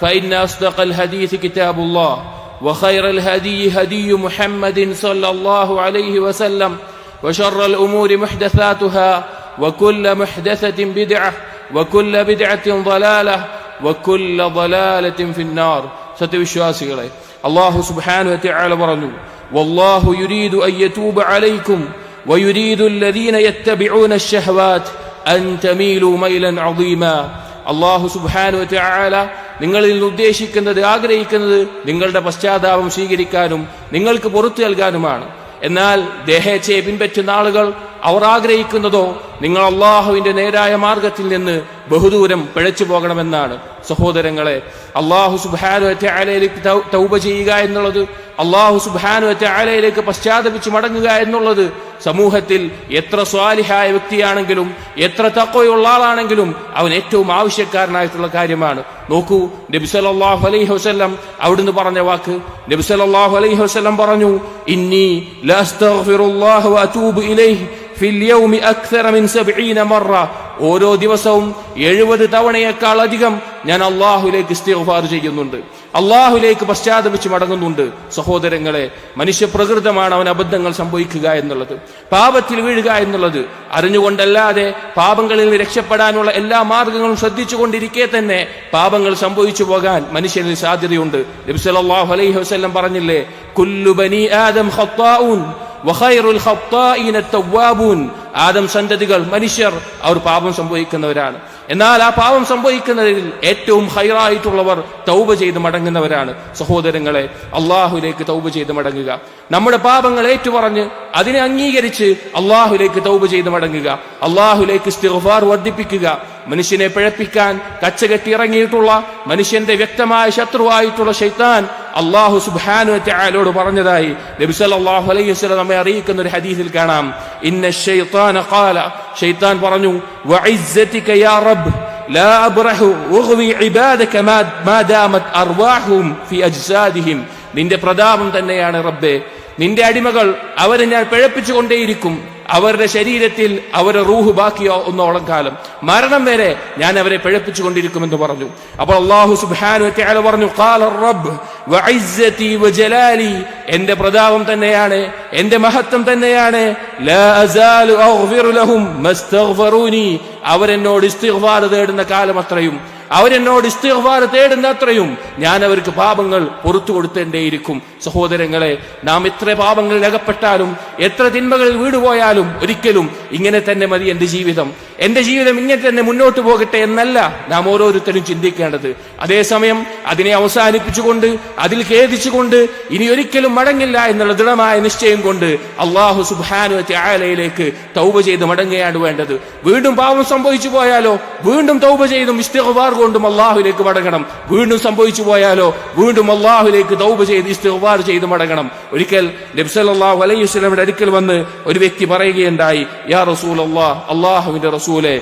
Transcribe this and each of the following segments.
فإن أصدق الحديث كتاب الله وخير الهدي هدي محمد صلى الله عليه وسلم وشر الأمور محدثاتها وكل محدثة بدعة وكل بدعة ضلالة وكل ضلالة في النار സത്യവിശ്വാസികളെ അള്ളാഹു സുബ്ഹാനഹു വതആല പറഞ്ഞു വല്ലാഹു യുരീദു അൻ യതൂബ അലൈക്കും വയുരീദു الذين يتبعون الشهوات അൻ തമീലു മൈലൻ അദീമ അള്ളാഹു സുബ്ഹാനഹു വതആല നിങ്ങളിൽ നിന്ന് ഉദ്ദേശിക്കുന്നത് ആഗ്രഹിക്കുന്നത് നിങ്ങളുടെ പശ്ചാത്താപം സ്വീകരിക്കാനും നിങ്ങൾക്ക് പുറത്തു നൽകാനുമാണ്. എന്നാൽ ദേഹേച്ഛയെ പിൻപറ്റുന്ന ആളുകൾ അവർ ആഗ്രഹിക്കുന്നതോ നിങ്ങൾ അള്ളാഹുവിന്റെ നേരായ മാർഗത്തിൽ നിന്ന് ബഹുദൂരം പിഴച്ചു പോകണമെന്നാണ്. സഹോദരങ്ങളെ അള്ളാഹു സുബാനു അലയിലേക്ക് തൗബ ചെയ്യുക എന്നുള്ളത് അള്ളാഹു സുബാനു അലയിലേക്ക് പശ്ചാത്തപിച്ച് മടങ്ങുക എന്നുള്ളത് സമൂഹത്തിൽ എത്ര സ്വാലിഹായ വ്യക്തിയാണെങ്കിലും എത്ര തക്കോയുള്ള ആളാണെങ്കിലും അവൻ ഏറ്റവും ആവശ്യക്കാരനായിട്ടുള്ള കാര്യമാണ്. നോക്കൂ നബിസലാഹു അലൈഹി വസ്ലം അവിടുന്ന് പറഞ്ഞ വാക്ക്. നബിസലാഹു അലൈഹി വസ്ലം പറഞ്ഞു ഇന്നി ഓരോ ദിവസവും എഴുപത് തവണയേക്കാൾ അധികം ഞാൻ അള്ളാഹുലേക്ക് ഇസ്തിഗ്ഫാർ ചെയ്യുന്നുണ്ട്. അള്ളാഹുലേക്ക് പശ്ചാത്തപിച്ച് മടങ്ങുന്നുണ്ട്. സഹോദരങ്ങളെ മനുഷ്യപ്രകൃതമാണ് അവൻ അബദ്ധങ്ങൾ സംഭവിക്കുക എന്നുള്ളത് പാപത്തിൽ വീഴുക എന്നുള്ളത്. അറിഞ്ഞുകൊണ്ടല്ലാതെ പാപങ്ങളിൽ നിന്ന് രക്ഷപ്പെടാനുള്ള എല്ലാ മാർഗങ്ങളും ശ്രദ്ധിച്ചുകൊണ്ടിരിക്കെ തന്നെ പാപങ്ങൾ സംഭവിച്ചു പോകാൻ മനുഷ്യനിൽ സാധ്യതയുണ്ട്. നബി സല്ലല്ലാഹു അലൈഹി വസല്ലം പറഞ്ഞില്ലേ കുല്ലു ബനി ആദം ആദം സന്തതികൾ മനുഷ്യർ അവർ പാപം സംഭവിക്കുന്നവരാണ്. എന്നാൽ ആ പാപം സംഭവിക്കുന്നതിൽ ഏറ്റവും ഹൈറായിട്ടുള്ളവർ തൗബ ചെയ്ത് മടങ്ങുന്നവരാണ്. സഹോദരങ്ങളെ അള്ളാഹുലേക്ക് തൗബ ചെയ്ത് മടങ്ങുക. നമ്മുടെ പാപങ്ങൾ ഏറ്റുപറഞ്ഞ് അതിനെ അംഗീകരിച്ച് അള്ളാഹുലേക്ക് തൗബ ചെയ്ത് മടങ്ങുക. അള്ളാഹുലേക്ക് സ്ഥിർഫാർ വർദ്ധിപ്പിക്കുക. മനുഷ്യനെ പിഴപ്പിക്കാൻ കച്ചകെട്ടി ഇറങ്ങിയിട്ടുള്ള മനുഷ്യന്റെ വ്യക്തമായ ശത്രുവായിട്ടുള്ള ഷെയ്ത്താൻ അള്ളാഹു സുബാനു ആലോട് പറഞ്ഞതായി നബിസല്ലാഹു അലൈഹി വസ്ലം നമ്മെ അറിയിക്കുന്ന ഒരു ഹദീസിൽ കാണാം. ഇന്ന ഷെയ്ത്താൻ ഖാല. ഷെയ്ത്താൻ പറഞ്ഞു വഇസ്സതിക യാ റബ്ബ് ലാ അബ്റഹു ഉഗ്വി ഇബാദക മാ ദാമത് അർവാഹും ഫി അജ്സാദിഹിം. നിന്റെ പ്രതാപം തന്നെയാണ് റബ്ബേ. നിന്റെ അടിമകൾ അവരെ ഞാൻ പിഴപ്പിച്ചുകൊണ്ടേയിരിക്കും. അവരുടെ ശരീരത്തിൽ അവരുടെ റൂഹ് ബാക്കിയോ ഒന്നോളം കാലം. മരണം വരെ ഞാൻ അവരെ പിഴപ്പിച്ചു കൊണ്ടിരിക്കുമെന്ന് പറഞ്ഞു. അപ്പോൾ അള്ളാഹു സുബാനു പറഞ്ഞു എന്റെ പ്രതാപം തന്നെയാണ് എന്റെ മഹത്വം തന്നെയാണ്. അവരെന്നോട് ഇസ്തിഗ്ഫാർ തേടുന്ന കാലം അത്രയും. അവരെന്നോട് ഇസ്തിഗ്ഫാർ തേടുന്ന അത്രയും ഞാൻ അവർക്ക് പാപങ്ങൾ പുറത്തു കൊടുത്തേണ്ടേയിരിക്കും. സഹോദരങ്ങളെ നാം എത്ര പാപങ്ങളിൽ അകപ്പെട്ടാലും എത്ര തിന്മകളിൽ വീടുപോയാലും ഒരിക്കലും ഇങ്ങനെ തന്നെ മതി എന്റെ ജീവിതം. എന്റെ ജീവിതം ഇങ്ങനെ തന്നെ മുന്നോട്ട് പോകട്ടെ എന്നല്ല നാം ഓരോരുത്തരും ചിന്തിക്കേണ്ടത്. അതേസമയം അതിനെ അവസാനിപ്പിച്ചുകൊണ്ട് അതിൽ ഖേദിച്ചുകൊണ്ട് ഇനി ഒരിക്കലും മടങ്ങില്ല എന്നുള്ള ദൃഢമായ നിശ്ചയം കൊണ്ട് അള്ളാഹു സുബാനു ആലയിലേക്ക് തൗബ ചെയ്ത് മടങ്ങുകയാണ് വേണ്ടത്. വീണ്ടും പാവം സംഭവിച്ചു പോയാലോ? വീണ്ടും തൗബ ചെയ്തും ഇസ്തിഗ്ഫാർ കൊണ്ടും അള്ളാഹുലേക്ക് മടങ്ങണം. വീണ്ടും സംഭവിച്ചു പോയാലോ? വീണ്ടും അള്ളാഹുലേക്ക് തൗബ ചെയ്ത് ഇസ്തിഗ്ഫാർ ചെയ്ത് മടങ്ങണം. ഒരിക്കൽ നബ്സല്ലാഹു അലൈഹി വസ്ലമിന്റെ അടുക്കൽ വന്ന് ഒരു വ്യക്തി പറയുകയുണ്ടായി യാ റസൂൽ അള്ളാഹ് അള്ളാഹുവിന്റെ റസൂലെ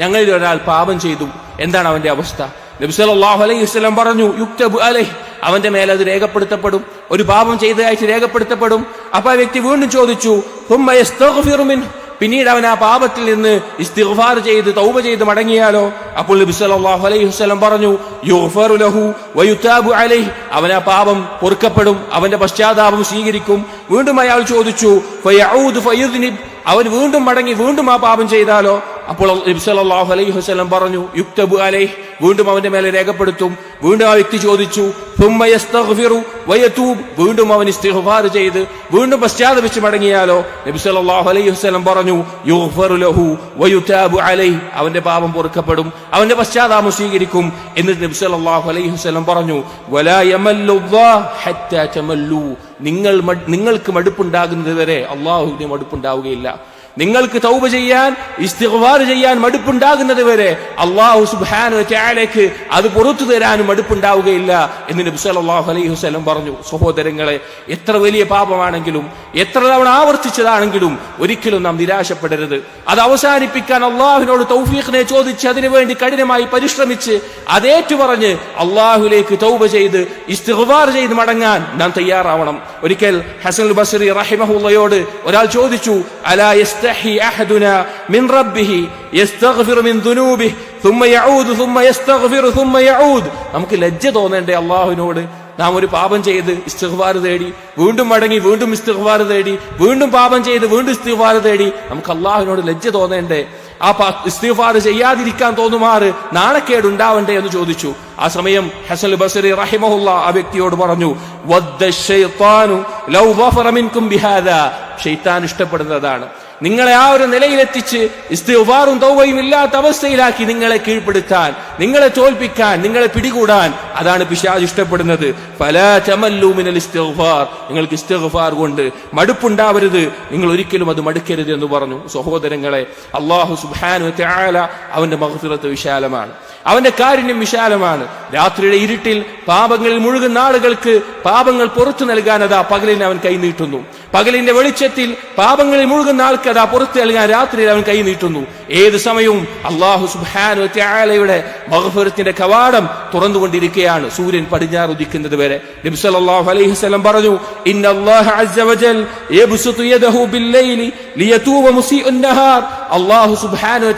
ഞങ്ങളിൽ ഒരാൾ പാപം ചെയ്തു. എന്താണ് അവന്റെ അവസ്ഥ? നബി സല്ലല്ലാഹു അലൈഹി വസല്ലം പറഞ്ഞു യുക്തബു അലൈഹി. അവന്റെ മേലെ അത് രേഖപ്പെടുത്തപ്പെടും. ഒരു പാപം ചെയ്തതായിട്ട് രേഖപ്പെടുത്തപ്പെടും. അപ്പൊ ആ വ്യക്തി വീണ്ടും ചോദിച്ചു "ഹുമ്മ യസ്തഗ്ഫിറു മിൻ. പിന്നീട് അവൻ ആ പാപത്തിൽ നിന്ന് ഇസ്തിഗ്ഫാർ ചെയ്ത് തൗബ ചെയ്ത് മടങ്ങിയാലോ? അപ്പോൾ നബി സല്ലല്ലാഹു അലൈഹി വസല്ലം പറഞ്ഞു യുഗ്ഫറു ലഹു വയുതാബു അലൈഹി. അവൻ ആ പാപം പൊറുക്കപ്പെടും അവന്റെ പശ്ചാത്താപം സ്വീകരിക്കും. വീണ്ടും അയാൾ ചോദിച്ചു ഫയഊദു ഫയുദ്നിബ്. അവൻ വീണ്ടും മടങ്ങി വീണ്ടും ആ പാപം ചെയ്താലോ? അപ്പോൾ നബി സല്ലല്ലാഹു അലൈഹി വസ്ലം പറഞ്ഞു യുക്തബു അലൈഹ്. വീണ്ടും അവന്റെ മേലെ രേഖപ്പെടുത്തും. വീണ്ടും ആ വ്യക്തി ചോദിച്ചു "സുമ്മ യസ്തഗ്ഫിറു വയതൂബ്. വീണ്ടും അവൻ ഇസ്തിഗ്ഫാർ ചെയ്ത് വീണ്ടും പശ്ചാത്തപിച്ച് മടങ്ങിയാലോ? നബി സല്ലല്ലാഹു അലൈഹി വസ്ലം പറഞ്ഞു അലൈഹി. അവന്റെ പാപം പൊറുക്കപ്പെടും അവന്റെ പശ്ചാത്താപം സ്വീകരിക്കും. എന്നിട്ട് നബി സല്ലല്ലാഹു അലൈഹി വസ്ലം പറഞ്ഞു നിങ്ങൾ നിങ്ങൾക്ക് മടുപ്പുണ്ടാകുന്നത് വരെ അള്ളാഹുവിന് മടുപ്പുണ്ടാവുകയില്ല. നിങ്ങൾക്ക് തൗബ ചെയ്യാൻ ഇസ്തിഗ്ഫാർ ചെയ്യാൻ മടുപ്പുണ്ടാകുന്നത് വരെ അള്ളാഹു സുബാനു വതആലയ്ക്ക് അത് പുറത്തു തരാനും മടുപ്പുണ്ടാവുകയില്ല എന്ന് നബി സല്ലല്ലാഹു അലൈഹി വസല്ലം പറഞ്ഞു. സഹോദരങ്ങളെ എത്ര വലിയ പാപമാണെങ്കിലും എത്ര തവണ ആവർത്തിച്ചതാണെങ്കിലും ഒരിക്കലും നാം നിരാശപ്പെടരുത്. അത് അവസാനിപ്പിക്കാൻ അള്ളാഹുവിനോട് തൗഫീഖിനെ ചോദിച്ച് അതിനുവേണ്ടി കഠിനമായി പരിശ്രമിച്ച് അതേറ്റു പറഞ്ഞ് അള്ളാഹുലേക്ക് തൗബ ചെയ്ത് ഇസ്തിഗ്ഫാർ ചെയ്ത് മടങ്ങാൻ നാം തയ്യാറാവണം. ഒരിക്കൽ ഹസൻ ബസറി റഹിമഹുള്ളയോട് ഒരാൾ ചോദിച്ചു അലാ യസ്തഹി അഹദുന മിൻ റബ്ബിഹി യസ്തഗ്ഫിറു മിൻ ദുനൂബിഹി ثم يعود ثم يستغفر ثم يعود നമുക്ക് ലജ്ജ തോന്നണ്ടേ അള്ളാഹുവിനോട് നാം ഒരു പാപം ചെയ്ത് ഇസ്തിഗ്ഫാർ തേടി വീണ്ടും മടങ്ങി വീണ്ടും ഇസ്തിഗ്ഫാർ തേടി വീണ്ടും പാപം ചെയ്ത് വീണ്ടും ഇസ്തിഗ്ഫാർ തേടി നമുക്ക് അള്ളാഹുവിനോട് ലജ്ജ തോന്നേണ്ടേ ആ പാ- ഇസ്തിഗ്ഫാർ ചെയ്യാതിരിക്കാൻ തോന്നുമാറ് നാണക്കേട് ഉണ്ടാവണ്ടേ എന്ന് ചോദിച്ചു ആ സമയം ഹസൻ ബസരി റഹിമഹുല്ല ആ വ്യക്തിയോട് പറഞ്ഞു "വദ്ദ ശൈത്താനു ലൗ ഗഫറ മിൻകും ബിഹാദാ." ഷെയ്ത്താൻ ഇഷ്ടപ്പെടുന്നതാണ് നിങ്ങളെ ആ ഒരു നിലയിലെത്തിച്ച് ഇസ്തിഗ്ഫാറും തൗവയും ഇല്ലാത്ത അവസ്ഥയിലാക്കി നിങ്ങളെ കീഴ്പ്പെടുത്താൻ നിങ്ങളെ തോൽപ്പിക്കാൻ നിങ്ങളെ പിടികൂടാൻ അതാണ് പിശാജ് ഇഷ്ടപ്പെടുന്നത്. പല ചമല്ലൂമിനൽ ഇസ്തിഗ്ഫാർ. നിങ്ങൾക്ക് ഇസ്തിഗ്ഫാർ കൊണ്ട് മടുപ്പുണ്ടാവരുത്. നിങ്ങൾ ഒരിക്കലും അത് മടുക്കരുത് എന്ന് പറഞ്ഞു സഹോദരങ്ങളെ. അള്ളാഹു തആല അവന്റെ മഗ്ഫിറത്ത് വിശാലമാണ്. അവന്റെ കാരുണ്യം വിശാലമാണ്. രാത്രിയുടെ ഇരുട്ടിൽ പാപങ്ങളിൽ മുഴുകുന്ന ആളുകൾക്ക് പാപങ്ങൾ പുറത്തു നൽകാൻ അതാ പകലിന് അവൻ കൈനീട്ടുന്നു പകലിന്റെ വെളിച്ചത്തിൽ പാപങ്ങളിൽ മുഴുകുന്ന ആൾക്ക് അതാ പുറത്തു നൽകാൻ രാത്രിയിൽ അവൻ കൈനീട്ടുന്നു ഏത് സമയവും അള്ളാഹു ത്യാലയുടെ മഹഫുരത്തിന്റെ കവാടം തുറന്നുകൊണ്ടിരിക്കുകയാണ്. സൂര്യൻ പടിഞ്ഞാറ് ഉദിക്കുന്നത് വരെ. നബി സല്ലല്ലാഹു അലൈഹി പറഞ്ഞു ഇന്നു അസ്സ വജൽ യബ്സുതു യദഹു മുസീഉൻ നഹാർ. അള്ളാഹു സുബാന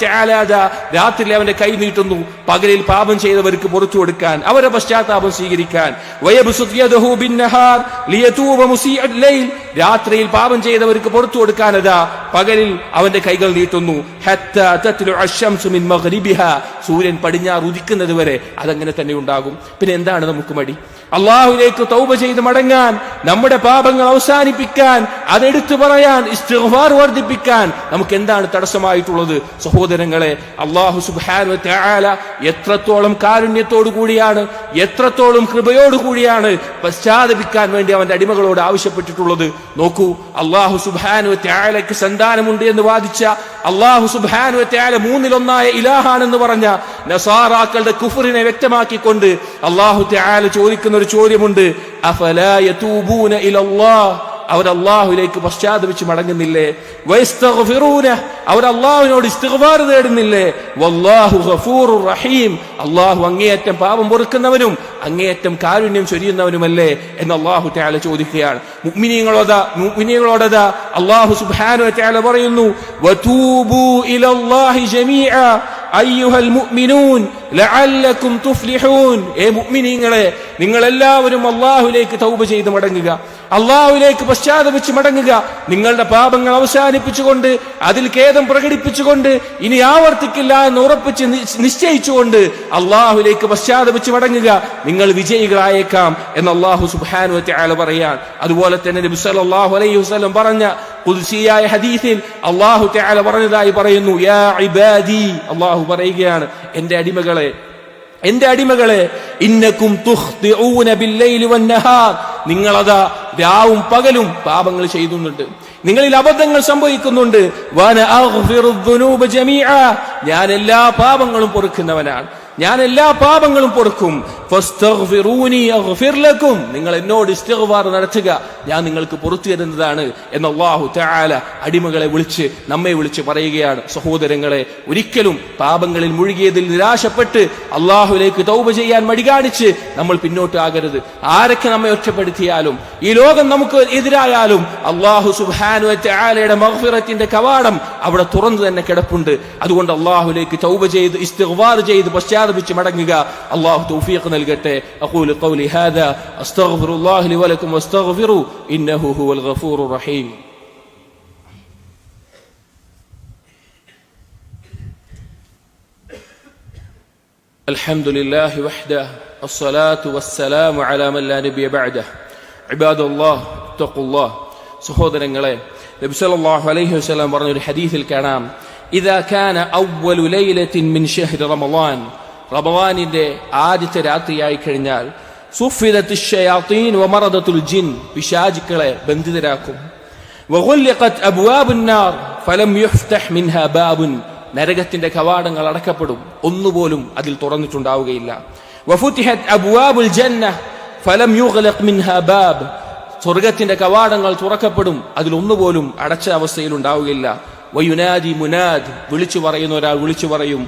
രാത്രി അവന്റെ കൈ നീട്ടുന്നു. പകലിൽ പാപം ചെയ്തവർക്ക് പുറത്തു കൊടുക്കാൻ അവരുടെ പശ്ചാത്താപം സ്വീകരിക്കാൻ. രാത്രിയിൽ പാപം ചെയ്തവർക്ക് പുറത്തു കൊടുക്കാൻ അതാ പകലിൽ അവന്റെ കൈകൾ നീട്ടുന്നു. സൂര്യൻ പടിഞ്ഞാറ് ഉദിക്കുന്നത് വരെ അതങ്ങനെ തന്നെ ഉണ്ടാകും. പിന്നെ എന്താണ് നമുക്ക് മടി? അള്ളാഹുലേക്ക് തൗബ ചെയ്ത് മടങ്ങാൻ നമ്മുടെ പാപങ്ങൾ അവസാനിപ്പിക്കാൻ അതെടുത്തു പറയാൻ ഇസ്തിഗ്ഫാർ വർദ്ധിപ്പിക്കാൻ നമുക്ക് എന്താണ് തടസ്സമായിട്ടുള്ളത്? സഹോദരങ്ങളെ അള്ളാഹു തആല എത്രത്തോളം കാരുണ്യത്തോടു കൂടിയാണ് എത്രത്തോളം കൃപയോടു കൂടിയാണ് പശ്ചാത്തപിക്കാൻ വേണ്ടി അവന്റെ അടിമകളോട് ആവശ്യപ്പെട്ടിട്ടുള്ളത്. നോക്കൂ അള്ളാഹു സുബാനു തആലയ്ക്ക് സന്താനമുണ്ട് എന്ന് വാദിച്ച അള്ളാഹു സുബാനു തആല മൂന്നിലൊന്നായ ഇലാഹാണെന്ന് പറഞ്ഞ നസാറാക്കളുടെ കുഫറിനെ വ്യക്തമാക്കിക്കൊണ്ട് അള്ളാഹു തആല ചോദിക്കുന്ന ഒരു ചോദ്യമുണ്ട്. അവർ അള്ളാഹുലേക്ക് പശ്ചാത്തപിച്ച് മടങ്ങുന്നില്ലേ? അവർ അള്ളാഹുവിനോട് ഇസ്തിഗ്ഫാർ തേടുന്നില്ലേ വല്ലാഹു ഗഫൂറുർ റഹീം. അള്ളാഹു അങ്ങേയറ്റം പാപം പൊറുക്കുന്നവനും അങ്ങേയറ്റം കാരുണ്യം ചൊരിയുന്നവനുമല്ലേ എന്ന് അള്ളാഹു തആല ചോദിക്കുകയാണ്. മുഅ്മിനീങ്ങളോടാ മുഅ്മിനീങ്ങളോടതാ അള്ളാഹു സുബ്ഹാനഹു തആല പറയുന്നു ജമീഅ. ലഅല്ലക്കും തുഫ്ലിഹൂൻ. ഏ മുഅ്മിനീങ്ങളെ നിങ്ങൾ എല്ലാവരും അല്ലാഹുവിലേക്ക് തൗബ ചെയ്ത് മടങ്ങുക. അള്ളാഹുലേക്ക് പശ്ചാത്തപിച്ച് മടങ്ങുക. നിങ്ങളുടെ പാപങ്ങൾ അവസാനിപ്പിച്ചുകൊണ്ട് അതിൽ ഖേദം പ്രകടിപ്പിച്ചുകൊണ്ട് ഇനി ആവർത്തിക്കില്ല എന്ന് ഉറപ്പിച്ച് നിശ്ചയിച്ചുകൊണ്ട് അള്ളാഹുലേക്ക് പശ്ചാത്തപിച്ച് മടങ്ങുക. നിങ്ങൾ വിജയികളായേക്കാം എന്ന് അള്ളാഹു സുബ്ഹാനഹു തആല പറയാൻ. അതുപോലെ തന്നെ നബി സല്ലല്ലാഹു അലൈഹി വസല്ലം പറഞ്ഞ ഖുദ്സിയായ ഹദീസിൽ അള്ളാഹു തആല പറഞ്ഞതായി പറയുന്നു യാ ഇബാദി അള്ളാഹു പറയുകയാണ് എന്റെ അടിമകളെ എന്റെ അടിമകളെ ഇന്നക്കും നിങ്ങളതാ രാവും പകലും പാപങ്ങൾ ചെയ്യുന്നുണ്ട് നിങ്ങളിൽ അബദ്ധങ്ങൾ സംഭവിക്കുന്നുണ്ട്. ഞാൻ എല്ലാ പാപങ്ങളും പൊറുക്കുന്നവനാണ്. ഞാൻ എല്ലാ പാപങ്ങളും പൊറുക്കും. ലക്കും. നിങ്ങൾ എന്നോട് ഇസ്തിഗ്ഫാർ നടത്തുക. ഞാൻ നിങ്ങൾക്ക് പുറത്തു തരുന്നതാണ് എന്ന അല്ലാഹു തആല അടിമകളെ വിളിച്ച് നമ്മെ വിളിച്ച് പറയുകയാണ്. സഹോദരങ്ങളെ ഒരിക്കലും പാപങ്ങളിൽ മുഴുകിയതിൽ നിരാശപ്പെട്ട് അള്ളാഹുലേക്ക് തൗബ ചെയ്യാൻ മടി കാണിച്ച് നമ്മൾ പിന്നോട്ടാകരുത്. ആരൊക്കെ നമ്മെ ഒറ്റപ്പെടുത്തിയാലും ഈ ലോകം നമുക്ക് എതിരായാലും അള്ളാഹു സുബാനു ആലയുടെ മഹഫിറത്തിന്റെ കവാടം അവിടെ തുറന്നു തന്നെ കിടപ്പുണ്ട്. അതുകൊണ്ട് അള്ളാഹുലേക്ക് തൗബ ചെയ്ത് ഇസ്തിഗ്ഫാർ ചെയ്ത് പശ്ചാത്തപിച്ച് മടങ്ങുക. അള്ളാഹു തൗഫീഖ് നൽകട്ടെ അഖൂലു ഖൗലി ഹാദാ അസ്തഗ്ഫിറുല്ലാഹി ലി വലക്കും വസ്തഗ്ഫിറു ഇന്നഹു ഹുവൽ ഗഫൂറുർ റഹീം الحمد لله وحده الصلاة والسلام على من لا نبي بعده عباد الله اتقوا الله സഹോദരങ്ങളെ നബി സല്ലല്ലാഹു അലൈഹി വസല്ലം പറഞ്ഞ ഒരു ഹദീസിൽ കാണാം ഇദാ കാന അവ്വലു ലൈലത്തിൻ മിൻ ഷഹ്രി റമളാൻ റമളാനിന്റെ ആദ്യത്തെ രാത്രിയായി കഴിഞ്ഞാൽ സുഫിദത്ത് ജിൻ ബന്ധിതരാക്കും. ഫലം നരകത്തിന്റെ കവാടങ്ങൾ അടക്കപ്പെടും. ഒന്നുപോലും അതിൽ തുറന്നിട്ടുണ്ടാവുകയില്ല. ഫലം ബാബ്. സ്വർഗത്തിന്റെ കവാടങ്ങൾ തുറക്കപ്പെടും. അതിൽ ഒന്നുപോലും അടച്ച അവസ്ഥയിൽ ഉണ്ടാവുകയില്ല വയുനാദി മുനാദ് വിളിച്ചു പറയുന്ന ഒരാൾ വിളിച്ചു പറയും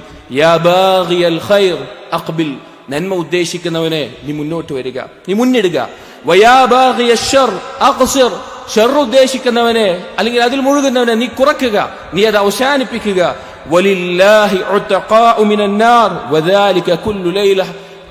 ഖൈർ അഖ്ബിൽ നന്മ ഉദ്ദേശിക്കുന്നവനെ നീ മുന്നോട്ട് വരിക നീ മുന്നിടുക. ഷർ ഉദ്ദേശിക്കുന്നവനെ അല്ലെങ്കിൽ അതിൽ മുഴുകുന്നവനെ നീ കുറക്കുക നീ അത് അവസാനിപ്പിക്കുക.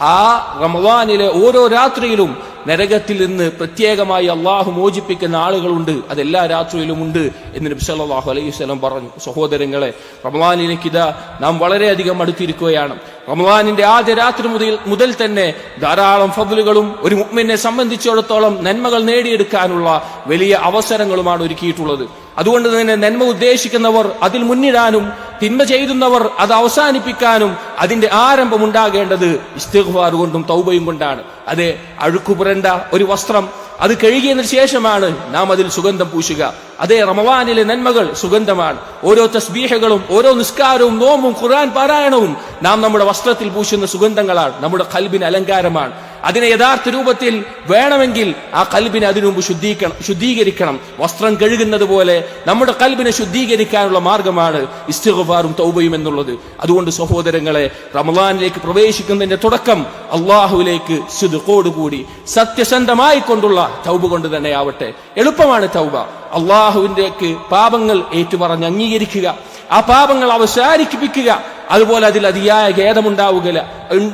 ആ റമദാനിലെ ഓരോ രാത്രിയിലും നരകത്തിൽ നിന്ന് പ്രത്യേകമായി അള്ളാഹു മോചിപ്പിക്കുന്ന ആളുകളുണ്ട്. അതെല്ലാ രാത്രിയിലും ഉണ്ട് എന്ന് നബി സല്ലാഹു അലൈഹി വസല്ലം പറഞ്ഞു. സഹോദരങ്ങളെ റമദാനിലേക്ക് ഇതാ നാം വളരെയധികം അടുത്തിരിക്കുകയാണ്. റമദാനിന്റെ ആദ്യ രാത്രി മുതൽ മുതൽ തന്നെ ധാരാളം ഫതിലുകളും ഒരു മുഅ്മിനെ സംബന്ധിച്ചിടത്തോളം നന്മകൾ നേടിയെടുക്കാനുള്ള വലിയ അവസരങ്ങളുമാണ് ഒരുക്കിയിട്ടുള്ളത്. അതുകൊണ്ട് തന്നെ നന്മ ഉദ്ദേശിക്കുന്നവർ അതിൽ മുന്നിടാനും തിന്മ ചെയ്യുന്നവർ അത് അവസാനിപ്പിക്കാനും അതിന്റെ ആരംഭം ഉണ്ടാകേണ്ടത് ഇസ്തിഗ്ഫാർ കൊണ്ടും തൗബയും കൊണ്ടാണ്. അതെ അഴുക്കുപുരണ്ട ഒരു വസ്ത്രം അത് കഴുകിയതിനു ശേഷമാണ് നാം അതിൽ സുഗന്ധം പൂശുക. അതേ റമവാനിലെ നന്മകൾ സുഗന്ധമാണ്. ഓരോ തസ്ബീഹകളും ഓരോ നിസ്കാരവും നോമും ഖുർആൻ പാരായണവും നാം നമ്മുടെ വസ്ത്രത്തിൽ പൂശുന്ന സുഗന്ധങ്ങളാണ്. നമ്മുടെ കൽബിന് അലങ്കാരമാണ്. അതിനെ യഥാർത്ഥ രൂപത്തിൽ വേണമെങ്കിൽ ആ കൽബിനെ അതിനു മുമ്പ് ശുദ്ധീകരിക്കണം. ശുദ്ധീകരിക്കണം വസ്ത്രം കഴുകുന്നത് പോലെ നമ്മുടെ കൽബിനെ ശുദ്ധീകരിക്കാനുള്ള മാർഗമാണ് ഇസ്തിഗ്ഫാറും തൗബയും എന്നുള്ളത്. അതുകൊണ്ട് സഹോദരങ്ങളെ റമദാനിലേക്ക് പ്രവേശിക്കുന്നതിന്റെ തുടക്കം അള്ളാഹുവിലേക്ക് ശുദ്ധോടുകൂടി സത്യസന്ധമായി കൊണ്ടുള്ള തൗബ കൊണ്ട് തന്നെ ആവട്ടെ എളുപ്പമാണ് തൗബ. അള്ളാഹുവിന്റെക്ക് പാപങ്ങൾ ഏറ്റുപറഞ്ഞ് അംഗീകരിക്കുക. ആ പാപങ്ങൾ അവസാനിപ്പിക്കുക. അതുപോലെ അതിൽ അതിയായ ഖേദമുണ്ടാവുക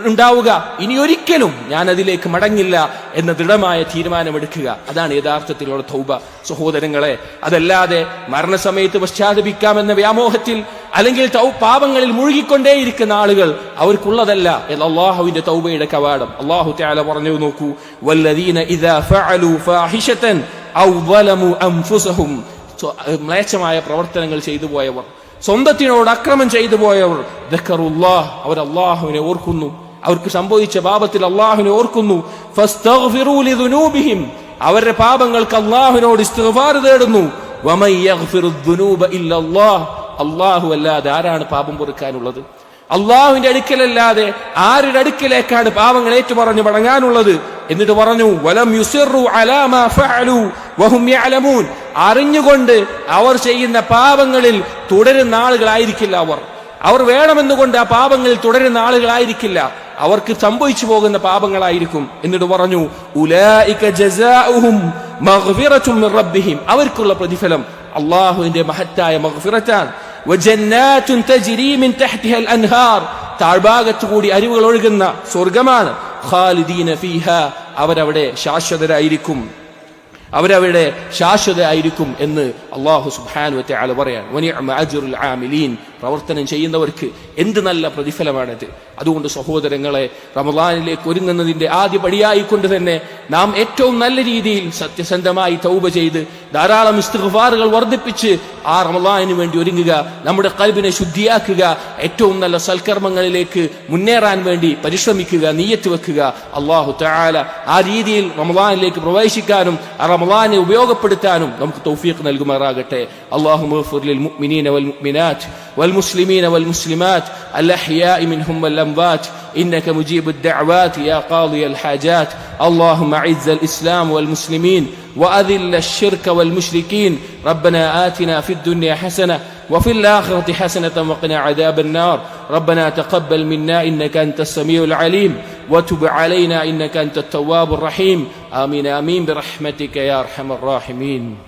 ഉണ്ടാവുക. ഇനി ഒരിക്കലും ഞാൻ അതിലേക്ക് മടങ്ങില്ല എന്ന ദൃഢമായ തീരുമാനമെടുക്കുക. അതാണ് യഥാർത്ഥത്തിലുള്ള തൗബ. സഹോദരങ്ങളെ അതല്ലാതെ മരണസമയത്ത് പശ്ചാത്തപിക്കാമെന്ന വ്യാമോഹത്തിൽ അല്ലെങ്കിൽ പാപങ്ങളിൽ മുഴുകിക്കൊണ്ടേയിരിക്കുന്ന ആളുകൾ അവർക്കുള്ളതല്ല അള്ളാഹുവിന്റെ തൗബയുടെ കവാടം. അള്ളാഹു ത്യാല പറഞ്ഞു നോക്കൂ. വല്ലദീന ഇദാ ഫഅലു ഫാഹിഷതൻ ഔ ളലമു അൻഫുസഹും. മ്ലേച്ഛമായ പ്രവർത്തനങ്ങൾ ചെയ്തു പോയവർ. സ്വന്തത്തിനോട് അക്രമം ചെയ്തു പോയവർ. ദക്കറുല്ലാഹ് അവർ അള്ളാഹുവിനെ ഓർക്കുന്നു. അവർക്ക് സംഭവിച്ച പാപത്തിൽ അള്ളാഹുവിനെ ഓർക്കുന്നു. ഫസ്തഗ്ഫിറൂ ലിദുനൂബിഹിം. അവരുടെ പാപങ്ങൾക്ക് അള്ളാഹുവിനോട് ഇസ്തിഗ്ഫാർ തേടുന്നു. വമൻ യഗ്ഫിറു ഇല്ലല്ലാഹ്. അള്ളാഹു അല്ലാതെ ആരാണ് പാപം പൊറുക്കാനുള്ളത്? അള്ളാഹുവിന്റെ അടുക്കലല്ലാതെ ആരുടെ അടുക്കലേക്കാണ് പാവങ്ങൾ ഏറ്റുപറഞ്ഞു മടങ്ങാനുള്ളത് എന്നിട്ട് പറഞ്ഞു വലം യുസിറു ഫഅലു യഅലമൂൻ. അറിഞ്ഞുകൊണ്ട് അവർ ചെയ്യുന്ന പാപങ്ങളിൽ തുടരുന്ന ആളുകളായിരിക്കില്ല അവർ. അവർ വേണമെന്നുകൊണ്ട് ആ പാപങ്ങളിൽ തുടരുന്ന ആളുകളായിരിക്കില്ല. അവർക്ക് സംഭവിച്ചു പോകുന്ന പാപങ്ങളായിരിക്കും. എന്നിട്ട് പറഞ്ഞു അവർക്കുള്ള പ്രതിഫലം അള്ളാഹുവിന്റെ മഹത്തായ മഗ്ഫിറത്താണ്. താഴ്ഭാഗത്തുകൂടി അരുവുകൾ ഒഴുകുന്ന സ്വർഗമാണ് ഖാലിദീന ഫീഹ. അവരവിടെ ശാശ്വതരായിരിക്കും. അവരവിടെ ശാശ്വതരായിരിക്കും എന്ന് അള്ളാഹു സുബാനുവത്തെ ആൾ പറയാൻ. പ്രവർത്തനം ചെയ്യുന്നവർക്ക് എന്ത് നല്ല പ്രതിഫലമാണിത്. അതുകൊണ്ട് സഹോദരങ്ങളെ റമദാനിലേക്ക് ഒരുങ്ങുന്നതിന്റെ ആദ്യ പടിയായിക്കൊണ്ട് തന്നെ നാം ഏറ്റവും നല്ല രീതിയിൽ സത്യസന്ധമായി തൗബ ചെയ്ത് ധാരാളം ഇസ്തിഫാറുകൾ വർദ്ധിപ്പിച്ച് ആ റമദാനിന് വേണ്ടി ഒരുങ്ങുക നമ്മുടെ കൽബിനെ ശുദ്ധിയാക്കുക ഏറ്റവും നല്ല സൽക്കർമ്മങ്ങളിലേക്ക് മുന്നേറാൻ വേണ്ടി പരിശ്രമിക്കുക നീയത്ത് വെക്കുക. അള്ളാഹു താല ആ രീതിയിൽ റമദാനിലേക്ക് പ്രവേശിക്കാനും ആ റമദാനെ ഉപയോഗപ്പെടുത്താനും നമുക്ക് തൗഫീഖ് നൽകുമാറാകട്ടെ. അള്ളാഹു മുഅ്മിനീന വൽ والمسلمين والمسلمات الأحياء منهم والأموات. إنك مجيب الدعوات يا قاضي الحاجات. اللهم أعز الإسلام والمسلمين وأذل الشرك والمشركين. ربنا آتنا في الدنيا حسنة وفي الآخرة حسنة وقنا عذاب النار. ربنا تقبل منا إنك أنت السميع العليم وتب علينا إنك أنت التواب الرحيم. آمين آمين. برحمتك يا أرحم الراحمين.